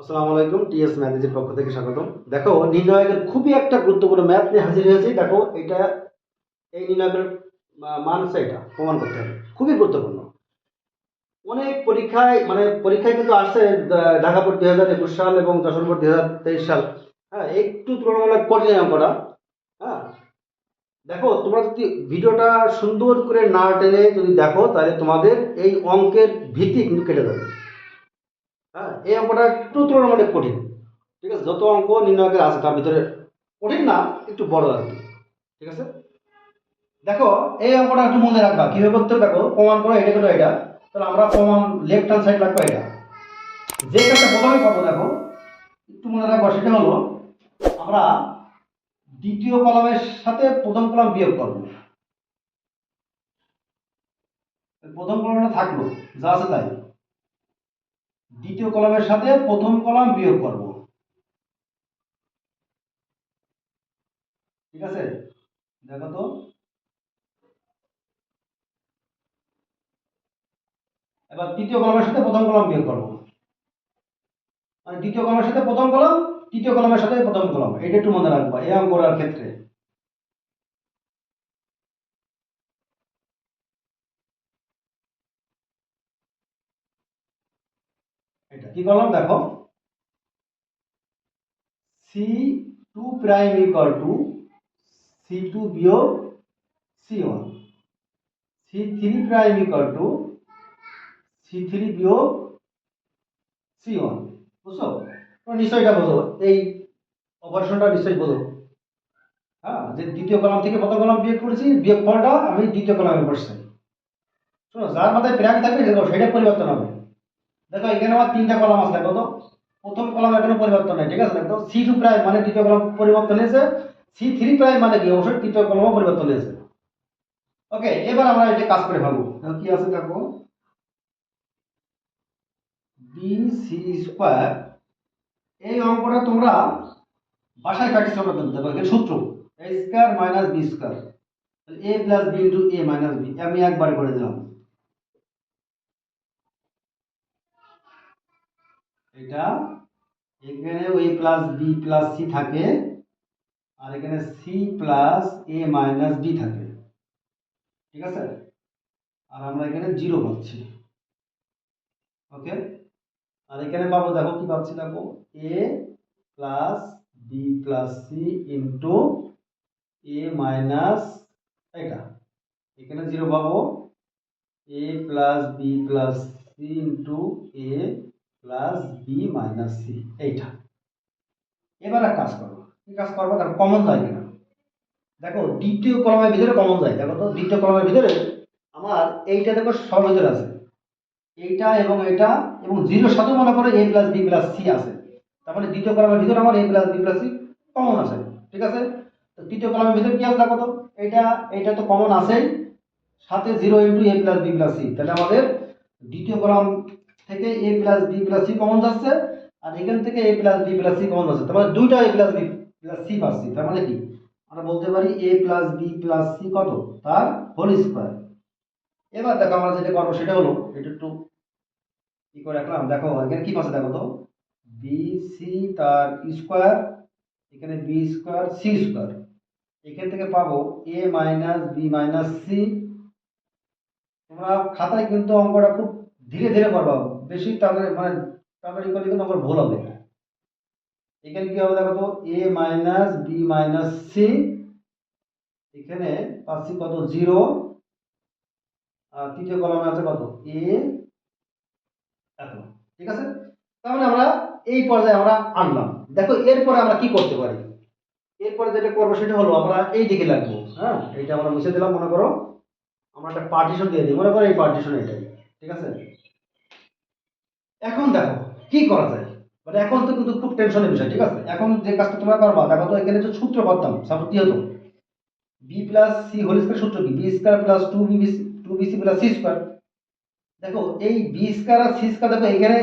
আসসালামু আলাইকুম, টিএস ম্যাথেজের পক্ষ থেকে স্বাগতম। দেখো, নির্ণায়কের খুবই একটা গুরুত্বপূর্ণ ম্যাথ নিয়ে হাজির হয়েছি। দেখো, এটা এই নির্ণায়কের মান এটা প্রমাণ করতে হবে। খুবই গুরুত্বপূর্ণ। অনেক পরীক্ষায় মানে পরীক্ষায় কিন্তু আসছে ঢাকা বোর্ড দুই হাজার একুশ সাল এবং যশোর বোর্ড দুই হাজার তেইশ সাল। হ্যাঁ একটু তুলনামূলক কঠিন অঙ্কটা হ্যাঁ দেখো, তোমরা যদি ভিডিওটা সুন্দর করে না টেনে যদি দেখো, তাহলে তোমাদের এই অঙ্কের ভিত্তি কিন্তু কেটে যাবে। হ্যাঁ এই অঙ্কটা একটু তুলনামূলক কঠিন। ঠিক আছে? যত অঙ্ক নির্ণায়কের আছে, তার ভিতরে কঠিন না, একটু বড় আর ঠিক আছে? দেখো, এই অঙ্কটা একটু মনে রাখবা। কীভাবে করতে হবে? দেখো, প্রমাণ করো, এটা করো এটা? তাহলে আমরা প্রমাণ লেফট হ্যান্ড সাইড রাখব এটা। যে কাজটা প্রথমে করব, দেখো, একটু মনে রাখবা, সেটা হলো, আমরা দ্বিতীয় কলমের সাথে প্রথম কলম বিয়োগ করব। প্রথম কলমটা থাকল, যা আছে তাই। দ্বিতীয় কলামের সাথে প্রথম কলাম বিয়োগ করব। ঠিক আছে? দেখো তো। এবার তৃতীয় কলামের সাথে প্রথম কলাম বিয়োগ করব। মানে দ্বিতীয় কলামের সাথে প্রথম কলাম, তৃতীয় কলামের সাথে প্রথম কলাম। এটা একটু মনে রাখবা, এই অঙ্ক করার ক্ষেত্রে এটা কি করলাম দেখো। C two prime equal to C two বিয়োগ C one C three prime equal to C three বিয়োগ সি ওয়ান বুঝছ? নিশ্চয়ই এটা বোঝো। এই অপারেশনটা নিশ্চয়ই বোঝো। হ্যাঁ যে দ্বিতীয় কলাম থেকে প্রথম কলাম বিয়োগ করেছি বিয়োগ ফলটা আমি দ্বিতীয় কলামে বসছি। শোনো, যার মাথায় প্রাইম থাকবে সেটা পরিবর্তন হবে। দেখো, এখানে আমার তিনটা কলাম আছে, দেখো তো। প্রথম কলাম এখনও পরিবর্তন নেই, ঠিক আছে? দেখো সি টু প্রাইম মানে দ্বিতীয় কলাম পরিবর্তন হয়েছে। সি থ্রি প্রাইম মানে কি? অবশ্যই তৃতীয় কলমও পরিবর্তন হয়েছে। ওকে এবার আমরা এটা কাজ করে দেখো, কি আছে দেখো? বি সি স্কোয়ার এই অঙ্কটা তোমরা বাসায় প্র্যাকটিস করবে কিন্তু। দেখো, এখানে সূত্র। A square minus B square A plus B into A minus B আমি একবার করে দিলাম। এটা, এখানে ওই প্লাস বি প্লাস সি থাকে, আর এখানে C plus A minus B থাকে। ঠিক আছে? আর আমরা এখানে জিরো পাচ্ছি। ওকে আর এখানে পাবো, দেখো কি পাচ্ছি, দেখো? A plus B plus C into A minus এটা। এখানে জিরো পাবো। A plus B plus C into A plus B minus C, এইটা। এবার এক কাজ করব কি কাজ করব দেখো কমন যায় কিনা? দেখো, দ্বিতীয় কলমের ভিতরে কমন যায়। দেখো তো, দ্বিতীয় কলমের ভিতরে আমার এইটা দেখো সব ভিতরে আছে। এইটা এবং এটা এবং জিরোর সাথে মনে করো A plus B plus C আছে। তার মানে দ্বিতীয় কলমের ভিতরে আমার A plus B plus C common আছে, ঠিক আছে? তো তৃতীয় কলমের ভিতরে কি আছে দেখো তো? এইটা এইটা তো কমন আছেই। সাথে zero into A plus B plus C তাহলে আমাদের দ্বিতীয় কলাম থেকে A plus B plus C common যাচ্ছে আর এখান থেকে A plus B plus C common যাচ্ছে তার মানে দুইটা A plus B plus C পাচ্ছি। তার মানে কি? আমরা বলতে পারি A plus B plus C কত? তার হোল স্কোয়ার এবার দেখো আমরা যেটা করব সেটা হলো, এটা একটু কি করে রাখলাম। দেখো, এখানে কি পাচ্ছে দেখো তো? বি সি তার স্কোয়ার এখানে বি স্কোয়ার সি স্কোয়ার এখান থেকে পাবো A minus B minus C তোমরা খাতায় কিন্তু অঙ্কটা খুব ধীরে ধীরে করবা। বেশি তাড়াতাড়ি মানে তাড়াতাড়ি করলে কিন্তু আমার ভুল হবে। এখানে কি হবে দেখো তো? A minus B minus C এখানে পাচ্ছি কত? জিরো আর তৃতীয় কলমে আছে কত? এ ঠিক আছে? তাহলে আমরা এই পর্যায়ে আমরা আনলাম। দেখো, এরপরে আমরা কি করতে পারি? এরপরে যেটা করব সেটা হলো আমরা এই দিকে লাগবো। হ্যাঁ? এইটা আমরা মুছে দিলাম, মনে করো। আমরা একটা পার্টিশন দিয়ে দিই। মনে করো এই পার্টিশন এটাই। ঠিক আছে? এখন দেখো, কি করা যায়? মানে এখন তো কিন্তু খুব টেনশনের বিষয়, ঠিক আছে? এখন যে কাজটা তোমরা করবা, দেখো তো এখানে যে সূত্র করতাম সাপোজ কি হতো? B plus C whole square সূত্র কি? B square plus two B two B C plus C square দেখো, এই বি স্কয়ার আর সি স্কয়ার দেখো, এখানে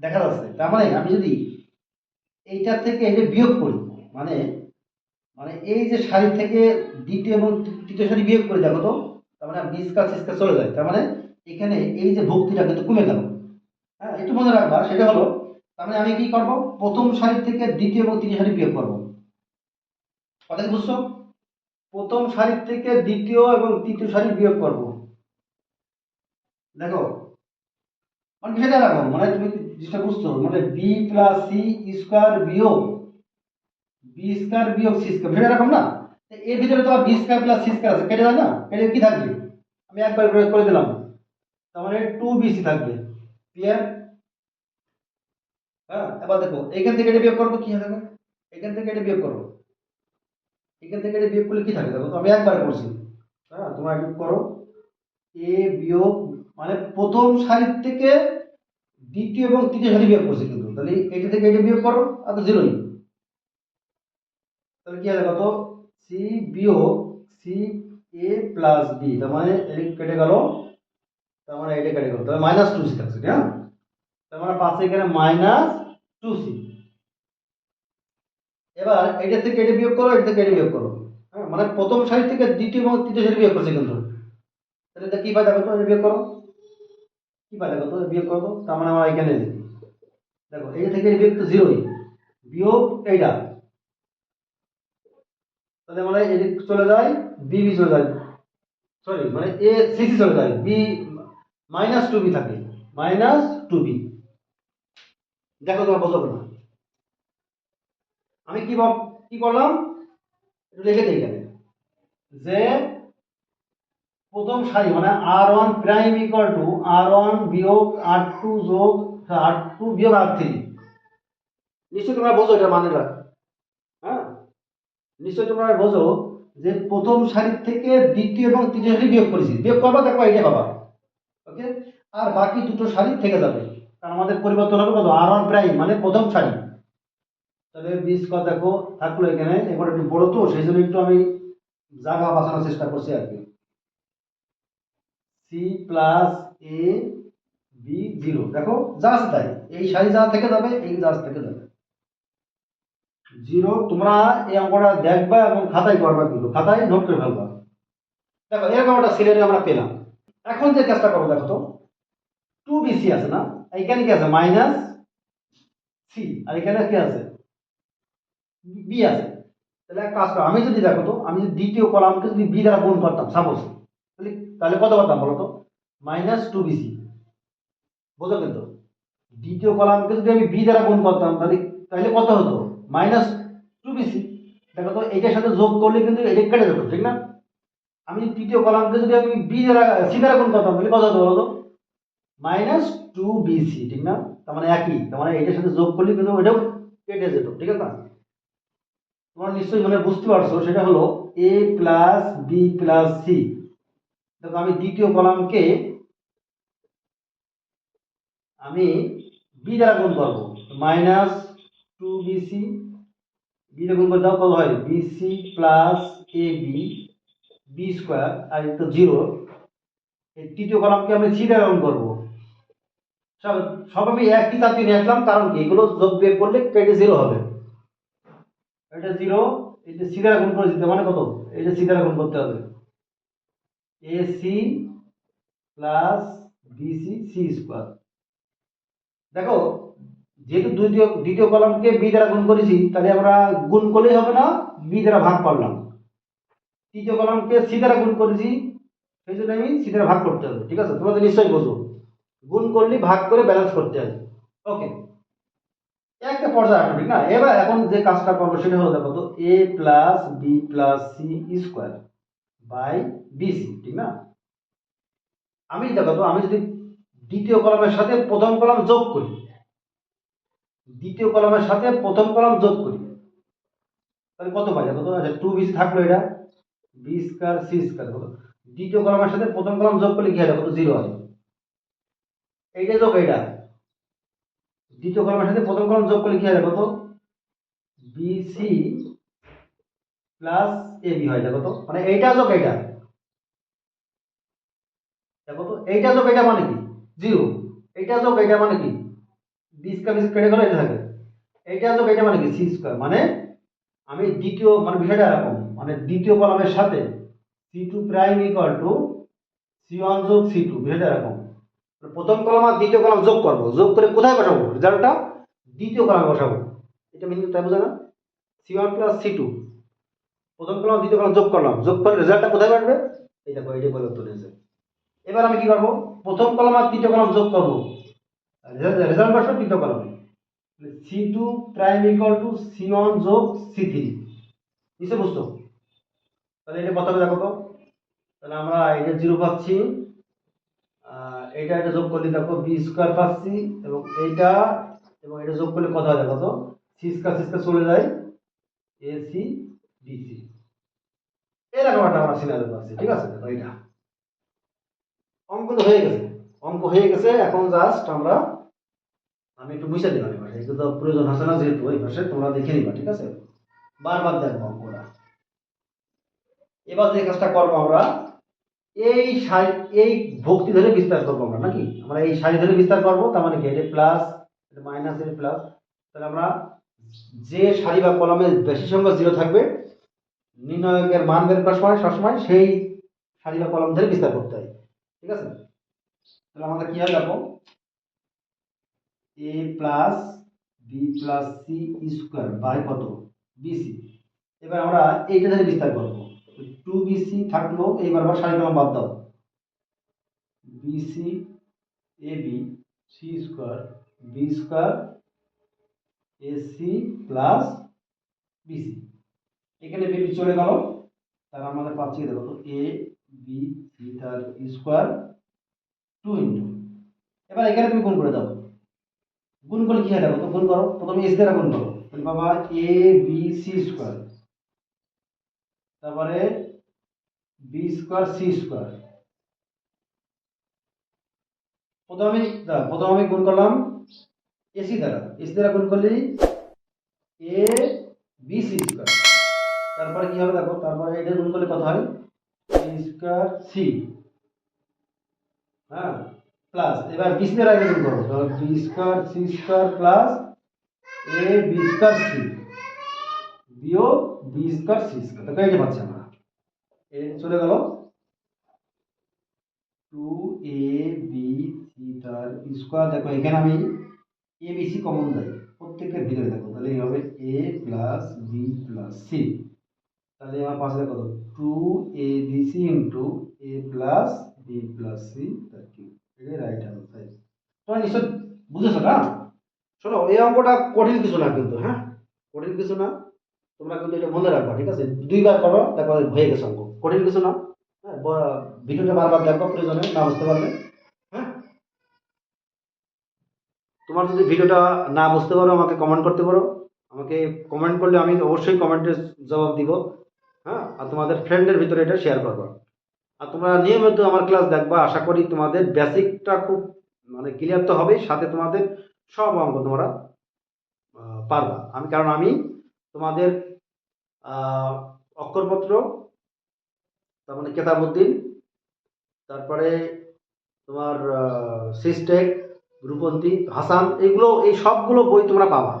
দেখা যাচ্ছে, তার মানে আমি যদি এইটার থেকে এটা বিয়োগ করি মানে মানে এই যে সারি থেকে দ্বিতীয় এবং তৃতীয় সারি বিয়োগ করে, দেখো তো, তার মানে বি স্কয়ার সি স্কয়ার চলে যায়, তার মানে এখানে এই যে ভক্তিটা কিন্তু কমে গেল। হ্যাঁ একটু মনে রাখবা, সেটা হলো, তার মানে আমি কি করব? প্রথম সারি থেকে দ্বিতীয় এবং তৃতীয় সারি বিয়োগ করব। কথা কি বুঝছ? প্রথম সারি থেকে দ্বিতীয় এবং তৃতীয় সারি বিয়োগ করব। দেখো মানে বিষয়টা এরকম মানে তুমি জিনিসটা বুঝছ? মানে বি প্লাস সি স্কোয়ার বিয়োগ বি স্কোয়ার বিয়োগ সি স্কোয়ার বিষয়টা এরকম না? এর ভিতরে তোমার B square plus C square আছে, কেটে যায় না? কেটে কি থাকবে? আমি একবার প্রয়োগ করে দিলাম। তার মানে টু বিসি থাকবে। ক্লিয়ার হ্যাঁ এবার দেখো এখান থেকে এটা বিয়োগ করব কি হবে এখান থেকে এটা বিয়োগ করব। এখান থেকে এটা বিয়োগ করলে কি থাকে দেখো? তো আমি একবার করছি। হ্যাঁ তোমরা একটু করো। এ বিয়োগ মানে প্রথম সারির থেকে দ্বিতীয় এবং তৃতীয় সারি বিয়োগ করছি কিন্তু। তাহলে এটা থেকে এটা বিয়োগ করো, আর তো জিরোই। তাহলে কি হবে কত সি বিয়োগ সি এ প্লাস বি তার মানে কেটে গেল তার মানে এটা কেটে গেল তাহলে মাইনাস টু সি থাকছে হ্যাঁ তার মানে পাশে এখানে মাইনাস টু সি এবার এটা থেকে এটা বিয়োগ করো, এটা থেকে এটা বিয়োগ করো। হ্যাঁ মানে প্রথম সারি থেকে দ্বিতীয় এবং তৃতীয় সারি বিয়োগ করছে কিন্তু। তাহলে এটা কি পাই দেখো তো, এটা বিয়োগ করো। কি পাই দেখো তো বিয়োগ করো তার মানে আমার এখানে দেখো, এটা থেকে বিয়োগ তো জিরোই বিয়োগ এইটা। তাহলে মানে এদিক চলে যায় বি বি চলে যায়। সরি মানে এ সিসি চলে যায়। বি মাইনাস টু বি থাকে। মাইনাস টু বি দেখো তোমার বোঝাবো না আমি কি কি করলাম একটু লিখে দিই এখানে যে প্রথম সারি মানে R one prime equal to R one বিয়োগ আর টু যোগ আর টু বিয়োগ আর থ্রি নিশ্চয়ই তোমরা বোঝো এটা মানে রাখ হ্যাঁ? নিশ্চয়ই তোমরা বোঝো যে প্রথম সারি থেকে দ্বিতীয় এবং তৃতীয় সারি বিয়োগ করেছি। বিয়োগ করবা দেখো এইটা পাবা। ওকে আর বাকি দুটো সারি থেকে যাবে। আমাদের পরিবর্তন হবে কত? আর ওয়ান প্রাইম মানে প্রথম সারি তাহলে বিশ কত দেখো, থাকল এখানে। এবার একটু বড় তো, সেই জন্য একটু আমি জায়গা বাঁচানোর চেষ্টা করছি আর কি। C plus A B zero দেখো আছে তাই। এই সারি যা থেকে যাবে, এই যা থেকে যাবে। জিরো তোমরা এই অঙ্কটা দেখবা এবং খাতায় করবা কিন্তু। খাতায় নোট করে ফেলবা। দেখো, এরকম একটা সিনারি আমরা পেলাম। এখন যে কাজটা করব, দেখো তো। টু বিসি আছে না? এখানে কি আছে? মাইনাস সি আর এখানে কি আছে? বি আছে। তাহলে এক কাজ করো, আমি যদি দেখো তো, আমি যদি দ্বিতীয় কলামকে যদি বি দ্বারা গুণ করতাম সাপোজ তাহলে তাহলে কত করতাম বলো তো? মাইনাস টু বিসি বোঝো কিন্তু? দ্বিতীয় কলামকে যদি আমি বি দ্বারা গুণ করতাম, তাহলে তাহলে কত হতো? মাইনাস টু বিসি দেখো তো এটার সাথে যোগ করলে কিন্তু এটা কেটে যেত, ঠিক না? আমি তৃতীয় কলামকে যদি আমি বি দ্বারা সি দ্বারা গুণ করতাম, তাহলে কত হতো বলো মাইনাস টু বিসি ঠিক না? তার মানে একই, তার মানে এটার সাথে যোগ করলে কিন্তু এটাও কেটে যেত, ঠিক আছে? তোমরা নিশ্চয়ই মানে বুঝতে পারছ, সেটা হলো A plus B plus C দেখো আমি দ্বিতীয় কলামকে আমি বি দ্বারা গুণ করব। মাইনাস টু বিসি বি দ্বারা গুণ করে দাও, কত হয়? B C plus A B B square আর তো জিরো এই তৃতীয় কলামকে আমি সি দ্বারা করব। সব সব আমি একই জাতীয় নিয়ে আসলাম, কারণ এগুলো যোগ বিয়োগ করলে কেটে জিরো হবে। এটা জিরো এই যে সি দ্বারা গুণ করে দিতে মানে কত? এই যে সি দ্বারা গুণ করতে হবে। A C plus B C C square দেখো, যেহেতু দ্বিতীয় দ্বিতীয় কলামকে বি দ্বারা গুণ করেছি, তাহলে আমরা গুণ করলেই হবে না বি দ্বারা ভাগ করলাম। তৃতীয় কলামকে সি দ্বারা গুণ করেছি, সেই জন্য আমি সি দ্বারা ভাগ করতে হবে, ঠিক আছে? তোমরা তো নিশ্চয়ই বোঝো। গুণ করলে ভাগ করে ব্যালেন্স করতে হবে ওকে একটা পর্যায়ে আসবে ঠিক না? এবার এখন যে কাজটা করব সেটা হলো দেখো তো A plus B plus C square by B C ঠিক না? আমি দেখো তো, আমি যদি দ্বিতীয় কলামের সাথে প্রথম কলাম যোগ করি, দ্বিতীয় কলামের সাথে প্রথম কলাম যোগ করি, তাহলে কত পাই? কত আচ্ছা টু বিসি থাকল এটা। বি স্কোয়ার কত দ্বিতীয় কলামের সাথে প্রথম কলাম যোগ করলে কি হয়? কত জিরো হয় এইটা যোগ, এইটা। দ্বিতীয় কলামের সাথে প্রথম কলাম যোগ করলে কি হয়? কত বিসি প্লাস এ বি হয়, দেখো তো। মানে এইটা যোগ, এইটা। দেখো তো, এইটা যোগ, এইটা মানে কি? জিরো এইটা যোগ, এইটা মানে কি? বি স্কোয়ার কেটে গেলে এটা থাকে। এইটা যোগ, এইটা মানে কি? সি স্কোয়ার মানে আমি দ্বিতীয় মানে বিষয়টা এরকম। মানে দ্বিতীয় কলামের সাথে C two prime equal to C one যোগ সি টু বিষয়টা এরকম। প্রথম কলাম আর দ্বিতীয় কলাম যোগ করব। যোগ করে কোথায় বসাবো? রেজাল্টটা দ্বিতীয় কলামে বসাবো। এটা মিনিং তাই বোঝা না C one plus C two প্রথম কলাম, দ্বিতীয় কলাম যোগ করলাম। যোগ করে রেজাল্টটা কোথায় বাড়বে? এই দেখো এইটা পরিবর্তন হয়েছে এবার আমি কি করব? প্রথম কলাম আর তৃতীয় কলাম যোগ করব। রেজাল্ট আসবে তৃতীয় কলামে। C two prime equal to C one যোগ সি থ্রি বুঝতো তাহলে এটা প্রথমে দেখো? তো তাহলে আমরা এটা জিরো পাচ্ছি। এটা এটা যোগ করলে দেখো বি স্কোয়ার পাচ্ছি এবং এইটা এবং এটা যোগ করলে হয় দেখো তো? সি স্কোয়ার সি স্কোয়ার চলে যায়। এ সি বি সি এরকম একটা আমরা সিনারি পাচ্ছি, ঠিক আছে? দেখো এইটা অঙ্ক তো হয়ে গেছে। অঙ্ক হয়ে গেছে, এখন জাস্ট আমরা, আমি একটু মুছে দিলাম এবার। এগুলো তো প্রয়োজন আছে না যেহেতু এই পাশে, তোমরা দেখে নিবা, ঠিক আছে? বারবার দেখব অঙ্কটা। এবার যে কাজটা করব আমরা, এই সারি এই ভক্তি ধরে বিস্তার করব আমরা, নাকি? আমরা এই সারি ধরে বিস্তার করব, তার মানে এটা প্লাস মাইনাস এটা প্লাস তাহলে আমরা যে সারি বা কলমে বেশি সংখ্যা জিরো থাকবে, নির্ণয়কের মান বের করার সময় সবসময় সেই সারি বা কলম ধরে বিস্তার করতে হয়। ঠিক আছে? তাহলে আমাদের কি হয় দেখো? A plus B plus C square by কত? বিসি এবার আমরা এইটা ধরে বিস্তার করব। টু বিসি থাকল, এইবার আবার সারি কলম বাদ দাও। B C A B C square B square A C plus B C এখানে বিবি চলে গেল তার আমাদের পাচ্ছি দেখো তো এ বি সি তার স্কোয়ার টু ইন্টু এবার এখানে তুমি গুণ করে দাও। গুণ করলে কি হয় দেখো, তো গুণ করো। প্রথমে এস দ্বারা গুণ করো। তাহলে বাবা এ বি সি স্কোয়ার তারপরে বি স্কোয়ার সি স্কোয়ার প্রথমে প্রথমে আমি গুণ করলাম এসি দ্বারা। এসি দ্বারা গুণ করলি এ বি সি স্কোয়ার তারপরে কি হবে দেখো, তারপরে এটা গুণ করলে কত হয়? এ স্কোয়ার সি হ্যাঁ প্লাস এবার বি স্কোয়ার আগে গুণ করো। তাহলে B square C square plus A B square C বিয়োগ বি স্কোয়ার সি স্কোয়ার দেখো এইটা পাচ্ছি আমরা। এ চলে গেল। টু এ বি সি তার স্কোয়ার দেখো, এখানে আমি এ বি সি কমন দেয় প্রত্যেকের ভিতরে দেখো, তাহলে হবে A plus B plus C তাহলে আমার পাশে দেখো two A B C into A plus B plus C তার কি? এটাই রাইট হ্যান্ড সাইড তোমরা নিশ্চয় বুঝেছ না? শোনো, এই অঙ্কটা কঠিন কিছু না কিন্তু হ্যাঁ? কঠিন কিছু না। তোমরা কিন্তু এটা মনে রাখবা, ঠিক আছে? দুইবার করো দেখো হয়ে গেছে অঙ্ক। কঠিন কিছু না। হ্যাঁ ভিডিওটা বারবার দেখো প্রয়োজনে না বুঝতে পারলে। হ্যাঁ? তোমার যদি ভিডিওটা না বুঝতে পারো, আমাকে কমেন্ট করতে পারো। আমাকে কমেন্ট করলে আমি অবশ্যই কমেন্টের জবাব দিব। হ্যাঁ? আর তোমাদের ফ্রেন্ডের ভিতরে এটা শেয়ার করবা। আর তোমরা নিয়মিত আমার ক্লাস দেখবা, আশা করি তোমাদের বেসিকটা খুব মানে ক্লিয়ার তো হবেই, সাথে তোমাদের সব অঙ্ক তোমরা পারবা। আমি, কারণ আমি তোমাদের অক্ষরপত্র তারপরে মানে কেতাবুদ্দিন তারপরে তোমার সিস্টেক, রূপন্তী হাসান এগুলো, এই সবগুলো বই তোমরা পাবা।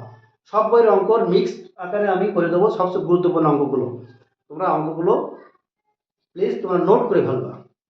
সব বইয়ের অঙ্ক মিক্সড আকারে আমি করে দেবো, সবচেয়ে গুরুত্বপূর্ণ অঙ্কগুলো। তোমরা অঙ্কগুলো প্লিজ তোমরা নোট করে ফেলবা।